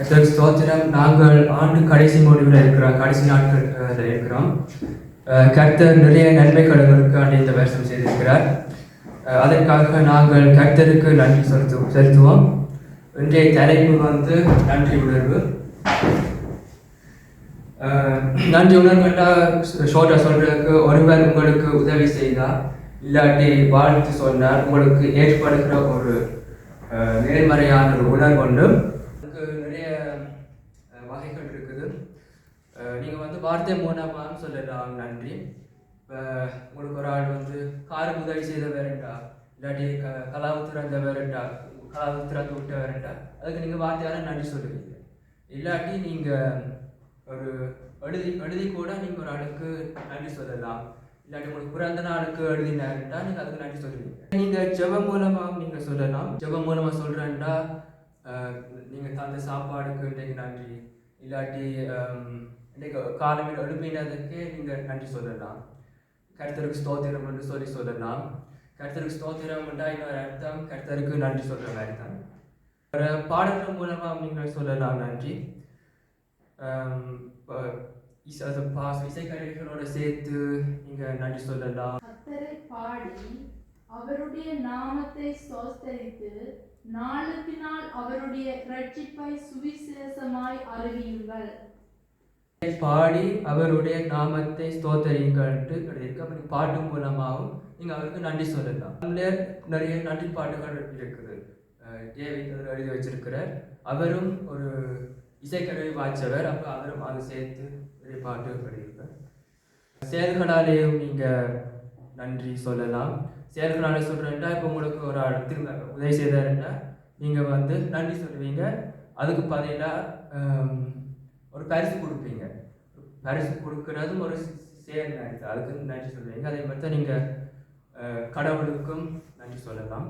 கர்த்தருக்கு ஸ்தோத்திரம். நாங்கள் ஆண்டு கடைசி முடிவில் இருக்கிறோம் கடைசி நாட்கள் இருக்கிறோம். கர்த்தர் நிறைய நன்மை ஆண்டு இந்த வருஷம் செய்திருக்கிறார். அதற்காக நாங்கள் கர்த்தருக்கு நன்றி செலுத்து செலுத்துவோம். இன்றைய தலைப்பு வந்து நன்றி உணர்வு. நன்றி உணர்வுன்னா ஷோர்ட்டாக சொல்றதுக்கு ஒருவர் உங்களுக்கு உதவி செய்தால் இல்லாட்டி வாழ்த்து சொன்னார் உங்களுக்கு ஏற்படுகிற ஒரு நேர்மறையான ஒரு உணர்வு ஒன்று வார்த்தைகள் இருக்குது. அஹ், நீங்க வந்து வார்த்தை மூலமாக சொல்லலாம் நன்றி. இப்போ உங்களுக்கு ஒரு ஆள் வந்து காரு உதவி செய்த வேறண்டா இல்லாட்டி க கலாவு திறந்த வேறண்டா கலாவு திறந்து விட்ட வேறண்டா அதுக்கு நீங்க வார்த்தையால் நன்றி சொல்லுவீங்க. இல்லாட்டி நீங்க ஒரு எழுதி எழுதி கூட நீங்க ஒரு ஆளுக்கு நன்றி சொல்லலாம். இல்லாட்டி உங்களுக்கு பிறந்த நாளுக்கு எழுதினாருண்டா நீங்க அதுக்கு நன்றி சொல்லுவீங்க. நீங்கள் ஜெபம் மூலமாக நீங்க சொல்லலாம். ஜெபம் மூலமா சொல்றேன்டா. அஹ், நீங்க தந்த சாப்பாடுக்கு இன்றைக்கு நன்றி. இல்லாட்டி ஹம், இன்றைக்கு காலையில் எழுப்பினதுக்கு நன்றி சொல்லலாம். கர்த்தருக்கு ஸ்தோத்திரம் என்று சொல்லி சொல்லலாம். கர்த்தருக்கு ஸ்தோத்திரம் என்றால் இன்னொரு அர்த்தம் கர்த்தருக்கு நன்றி சொல்கிற மாதிரி தான். ஒரு பாடல்கள் மூலமாக நீங்கள் சொல்லலாம் நன்றி. ஆம், இசை இசைக்கருவிகளோட சேர்த்து நீங்கள் நன்றி சொல்லலாம். கர்த்தரை பாடி அவருடைய நாமத்தை சோஸ்தரித்து நாளுக்கு நாள் அவருடைய ரட்சிப்பை சுவிசேஷமாய் அறிவியுங்கள் பாடி அவருடைய நாமத்தை ஸ்தோத்தரிங்கள்ட்டு இருக்கு அப்படி பாட்டு மூலமாகவும் நீங்கள் அவருக்கு நன்றி சொல்லலாம். அதுல நிறைய நன்றி பாட்டுகள் இருக்குது. அஹ் எழுதி வச்சிருக்கிறார். அவரும் ஒரு இசைக்கருவி வாய்ச்சவர். அப்போ அவரும் அதை சேர்த்து நிறைய பாட்டு எழுதியிருக்கார் செயல்களாலேயும் நீங்கள் நன்றி சொல்லலாம். செயல்களாலே சொல்றேன்டா இப்போ உங்களுக்கு ஒரு திரும்ப உதவி செய்தாருன்னா நீங்க வந்து நன்றி சொல்லுவீங்க. அதுக்கு பதிலாக ஒரு பரிசு கொடுப்பீங்க. பரிசு கொடுக்கறதும் ஒரு செயல் நன்றி அதுக்கு நன்றி சொல்லுவீங்க. அதே மாதிரி தான் நீங்க அஹ், கடவுளுக்கும் நன்றி சொல்லலாம்.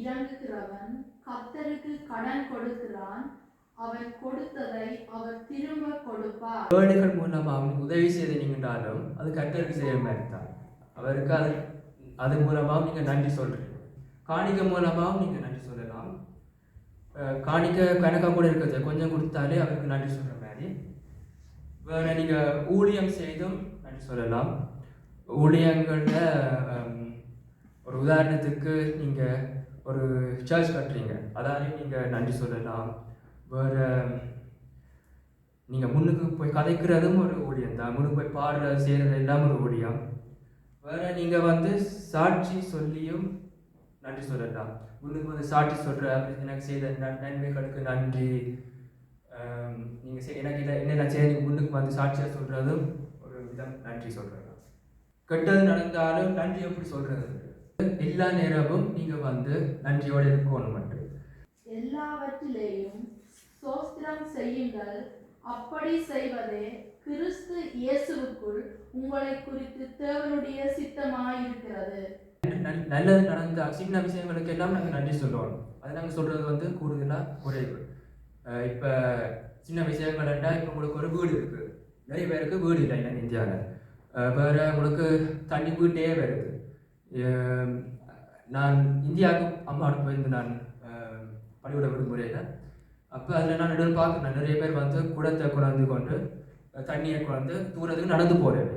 இறங்குகிறவன் கர்த்தருக்கு கடன் கொடுக்கிறான். அவர் கொடுத்ததை அவர் திரும்ப கொடுப்பார். வேர்டுகள் மூலமாக உதவி செய்து நீங்கனாலும் அது கர்த்தருக்கு செய்ய மாதிரி தான் அவருக்கு அது அது மூலமாகவும் நீங்கள் நன்றி சொல்கிறீங்க காணிக்கை மூலமாகவும் நீங்கள் நன்றி சொல்லலாம். காணிக்க காணிக்கை கணக்காக கூட இருக்கிறது கொஞ்சம் கொடுத்தாலே அவருக்கு நன்றி சொல்கிற மாதிரி. வேறு நீங்கள் ஊழியம் செய்தும் நன்றி சொல்லலாம். ஊழியங்களில் ஒரு உதாரணத்துக்கு நீங்கள் ஒரு சர்ச் கட்டுறீங்க. அதாலையும் நீங்கள் நன்றி சொல்லலாம். வேறு நீங்கள் முன்னுக்கு போய் கதைக்கிறதும் ஒரு ஊழியம் தான் முன்னுக்கு போய் பாடுற செய்கிறது எல்லாம் ஒரு ஊழியம். வேற நீங்கள் வந்து சாட்சி சொல்லியும் நன்றி சொல்லலாம் முன்னுக்கு வந்து சாட்சி சொல்கிற எனக்கு செய்த நன்- நன்மைகளுக்கு நன்றி. நீங்கள் செய் எனக்கு இதை என்னென்ன செய்ய முன்னுக்கு வந்து சாட்சியாக சொல்கிறதும் ஒரு விதம் நன்றி சொல்கிறது கெட்டது நடந்தாலும் நன்றி எப்படி சொல்கிறது எல்லா நேரமும் நீங்கள் வந்து நன்றியோடு இருக்கணும் மட்டும் எல்லாவற்றிலேயும் சோஸ்திரம் செய்யுங்கள். அப்படி செய்வதே கிறிஸ்து இயேசுவுக்குள் உங்களை குறித்து தேவனுடைய சித்தமாயிருக்கிறது. நல்- நல்லது நடந்த சின்ன விஷயங்களுக்கு எல்லாம் நாங்கள் நன்றி சொல்லுவோம் அது நாங்கள் சொல்கிறது வந்து கூடுதலாக குறைவு. இப்போ சின்ன விஷயங்கள்டா இப்போ உங்களுக்கு ஒரு வீடு இருக்குது நிறைய பேருக்கு வீடு இல்லை இன்னும் இந்தியாவில் வேறு உங்களுக்கு தண்ணி வீட்டே வருது. நான் இந்தியாவுக்கு அம்மாவோட போயிருந்து நான் அஹ், விடுமுறையில். அப்போ அதில் நான் நடுவில் பார்க்குறேன். நிறைய பேர் வந்து குடத்தை குழந்து கொண்டு தண்ணியை குழந்து தூரத்துக்கு நடந்து போகிறது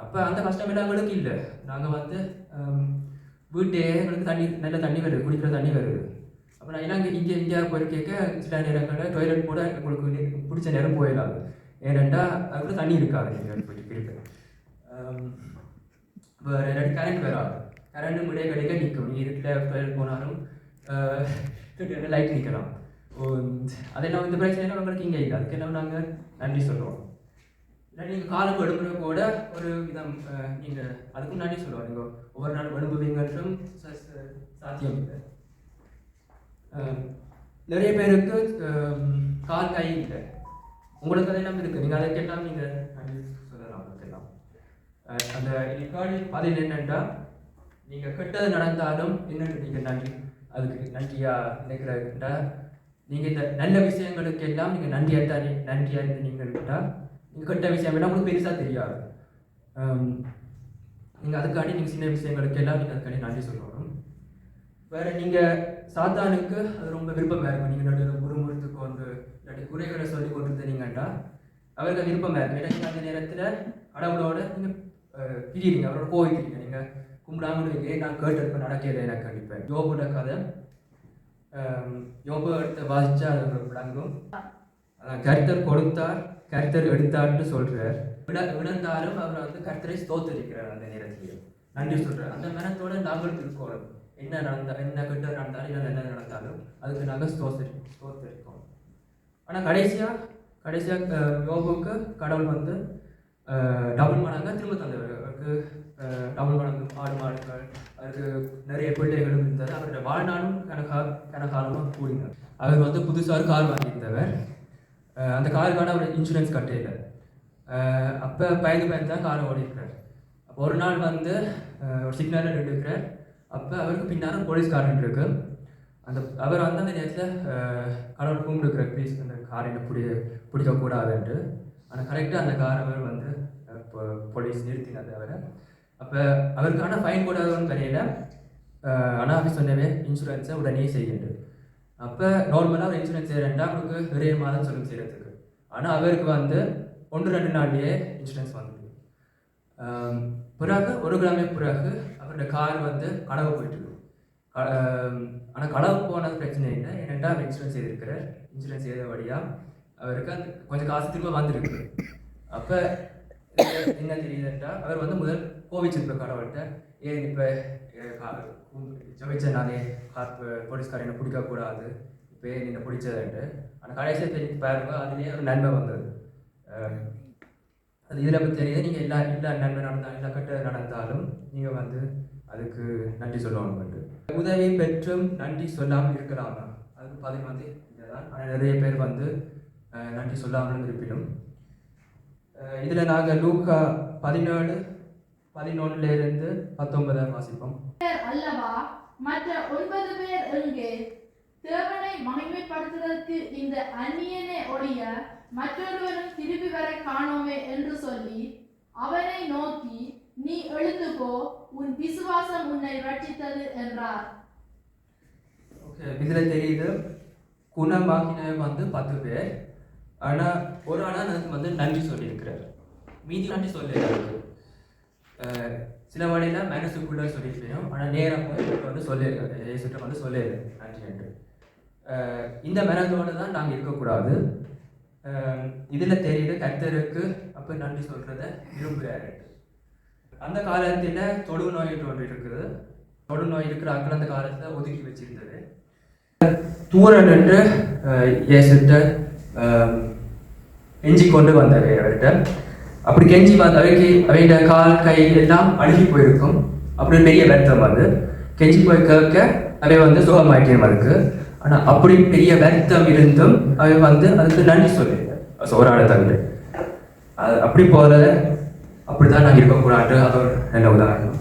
அப்போ அந்த கஷ்டம் எல்லாம் எங்களுக்கு இல்லை. நாங்கள் வந்து வீட்டே எங்களுக்கு தண்ணி நல்ல தண்ணி வருது குடிக்கிற தண்ணி வருது. அப்போ நான் இங்கே இங்கே இந்தியா போய் கேட்க சில நேரங்களில் டொய்லெட் கூட உங்களுக்கு பிடிச்ச நேரம் போயிடாது ஏனெண்டா அதுக்குள்ள தண்ணி இருக்காது நீங்கள் போயிட்டு இருக்கு வேறு ரெண்டு கரண்ட் வராது கரண்ட் முடிய கிடைக்க நிற்கும் நீ இருக்கிற டாய்லெட் போனாலும் லைட் நிற்கலாம் அதெல்லாம் இந்த பிரச்சனை உங்களுக்கு இங்கே இல்லை. அதுக்கெல்லாம் நாங்கள் நன்றி சொல்கிறோம் இல்லாட்டி நீங்கள் காலம் விடுமுறை கூட ஒரு விதம் நீங்கள் அதுக்கு முன்னாடி சொல்லுவாங்க நீங்கள் ஒவ்வொரு நாள் அனுபவிங்கன்றும் சாத்தியம். இல்லை நிறைய பேருக்கு கால் கை இல்லை. உங்களுக்கு அதெல்லாம் இருக்குது நீங்கள் அதை கேட்டால் நீங்கள் நன்றி சொல்லலாம் அதுக்கெல்லாம் அந்த இக்காடி பதில் என்னென்னா நீங்கள் கெட்டது நடந்தாலும் என்னென்னு நீங்கள் நன்றி அதுக்கு நன்றியாக நினைக்கிறா நீங்கள் இந்த நல்ல விஷயங்களுக்கு எல்லாம் நீங்கள் நன்றியாக தான் நன்றியா நீங்கள் கேட்டால் கெட்ட விஷயம் வேணால் உங்களுக்கு பெருசாக தெரியாது. நீங்கள் அதுக்காண்டி நீங்கள் சின்ன விஷயங்களுக்கு எல்லாம் நீங்கள் அதுக்காண்டி நன்றி சொல்லணும். வேறு நீங்கள் சாத்தானுக்கு அது ரொம்ப விருப்பமாக இருக்கும். நீங்கள் நடுவில் முறுமுறுத்துக்கு வந்து இல்லாட்டி குறைகளை சொல்லி கொண்டு இருந்தீங்கன்னா அவருக்கு விருப்பமாக இருக்கும். ஏன்னா அந்த நேரத்தில் கடவுளோட நீங்கள் பிரியிறீங்க அவரோட கோவிக்கிறீங்க நீங்கள் கும்பிடாமல் இருக்கே நான் கேட்டிருப்பேன் நடக்கல எனக்கு கண்டிப்பேன் யோபோட கதை. யோபோ எடுத்து வாசித்தா அது விளங்கும். அதான் கர்த்தர் கொடுத்தார் கர்த்தர் எடுத்தார்னு சொல்கிறார் விட விழுந்தாலும் அவர் வந்து கர்த்தரை ஸ்தோத்தரிக்கிறார் அந்த நேரத்திலேயே நன்றி சொல்கிறார் அந்த மனத்தோடு நாங்களும் இருக்கோம் என்ன நடந்த என்ன கிட்ட நடந்தாலும் இல்லை என்ன நடந்தாலும் அதுக்கு நாங்கள் ஸ்தோத்தரி ஸ்தோத்தரிக்கோம் ஆனால் கடைசியாக கடைசியாக யோகுக்கு கடவுள் வந்து டபுள் மடங்காக திரும்ப தந்தவர். அவருக்கு டபுள் மடங்கு ஆடு மாடுகள் அவருக்கு நிறைய பிள்ளைகளும் இருந்தது. அவருடைய வாழ்நாளும் கனகா கனகாலமாக கூடினார் அவர் வந்து புதுசாக கார் வாங்கியிருந்தவர். அந்த காருக்கான அவர் இன்சூரன்ஸ் கட்டையில் அப்போ பயந்து பயந்து தான் காரை ஓடிக்கிறார் அப்போ ஒரு நாள் வந்து ஒரு சிக்னலில் நின்றுக்கிறார் அப்போ அவருக்கு பின்னால் போலீஸ்காரன் இருக்கு அந்த அவர் வந்து அந்த நேரத்தில் கடவுள் கும்பிடுக்கிற ப்ளீஸ் அந்த காரை என்ன பிடி பிடிக்கக்கூடாதுன்ட்டு. ஆனால் கரெக்டாக அந்த கார் அவர் வந்து இப்போ போலீஸ் நிறுத்தினது அவரை. அப்போ அவருக்கான ஃபைன் போடாதவன்னு தெரியல. ஆனால் சொன்னவே இன்சூரன்ஸை உடனே செய்யுது அப்போ நார்மலாக ஒரு இன்சூரன்ஸ் செய்கிறேன்டா அவருக்கு ஒரே மாதம் சொல்லும் செய்கிறதுக்கு ஆனால் அவருக்கு வந்து ஒன்று ரெண்டு நாள்லேயே இன்சூரன்ஸ் வந்தது பிறகு ஒரு கிழமை பிறகு அவருடைய கார் வந்து கடவு போயிட்டு ஆனால் கடவு போனது பிரச்சனை இல்லை. ஏன்னா அவர் இன்சூரன்ஸ் செய்திருக்கிறார். இன்சூரன்ஸ் செய்தபடியாக அவருக்கு அந்த கொஞ்சம் காசு திரும்ப வந்திருக்கு. அப்போ என்ன தெரியுது என்றால் அவர் வந்து முதல் கோவிச்சிருப்ப கடவுள்கிட்ட ஏன் இப்போ ஜபிச்சனாலே கார் போலீஸ்காரன் என்ன பிடிக்கக்கூடாது இப்போ ஏன் என்ன பிடிச்சதுன்ட்டு? ஆனால் கடைசியாக தெரிஞ்சு பாருங்க அதுலேயே ஒரு நன்மை வந்தது. அது இதில் பற்றி தெரியுது. நீங்கள் எல்லா எல்லா நன்மை நடந்தாலும் எல்லா கட்ட நடந்தாலும் நீங்கள் வந்து அதுக்கு நன்றி சொல்லணும்ட்டு உதவி பெற்றும் நன்றி சொல்லாமல் இருக்கலாமா? அதுக்கு பதில் வந்து இதுதான் ஆனால் நிறைய பேர் வந்து நன்றி சொல்லாமல் இருப்பினும் இதில் நாங்கள் லூக்கா பதினேழு பதினொன்னுல இருந்து பத்தொன்பதாம் வாசிப்போம். அல்லவா? மற்ற ஒன்பது பேர் எங்கே? தேவனை மகிமைப்படுத்துவதற்கு இந்த அந்நியனை ஒழிய மற்றொருவரும் திரும்பி வர காணோமே என்று சொல்லி அவனை நோக்கி நீ எழுந்து போ உன் விசுவாசம் உன்னை ரட்சித்தது என்றார். ஓகே இதில் தெரியுது குணமாக்கின வந்து பத்து பேர். ஆனால் ஒரு ஆனா வந்து நன்றி சொல்லியிருக்கிறார். மீதி நன்றி சொல்லியிருக்காரு அஹ் சில வழியில சொல்லி சொல்லியிருப்பேன் ஆனால் நேரம் வந்து சொல்லியிருக்காரு இயேசுட்ட வந்து சொல்லிடு நன்றி என்று இந்த மனதோடு தான் நாங்கள் இருக்கக்கூடாது. இதில் தெரியுது கர்த்தருக்கு அப்போ நன்றி சொல்கிறத விரும்புகிறாரு அந்த காலத்தில் தொழு நோய் ஒன்று இருக்குது. தொழு நோய் இருக்கிற ஆட்கள் அந்த காலத்தில் ஒதுக்கி வச்சிருந்தது. தூர என்று ஏசுட்ட கெஞ்சி கொண்டு வந்தார் அவர்கிட்ட. அப்படி கெஞ்சி வந்த அவைக்கு அவையோட கால் கை எல்லாம் அழுகி போயிருக்கும். அப்படி பெரிய வருத்தம் வந்து கெஞ்சி போய் கேட்க அவை வந்து சுகமாக்கியம் இருக்கு. ஆனால் அப்படி பெரிய வருத்தம் இருந்தும் அவை வந்து அதுக்கு நன்றி சொல்லி சோறாட தந்து அது அப்படி போல அப்படிதான் நான் இருக்கக்கூடாது. அதோட என்ன நல்ல உதாரணம்.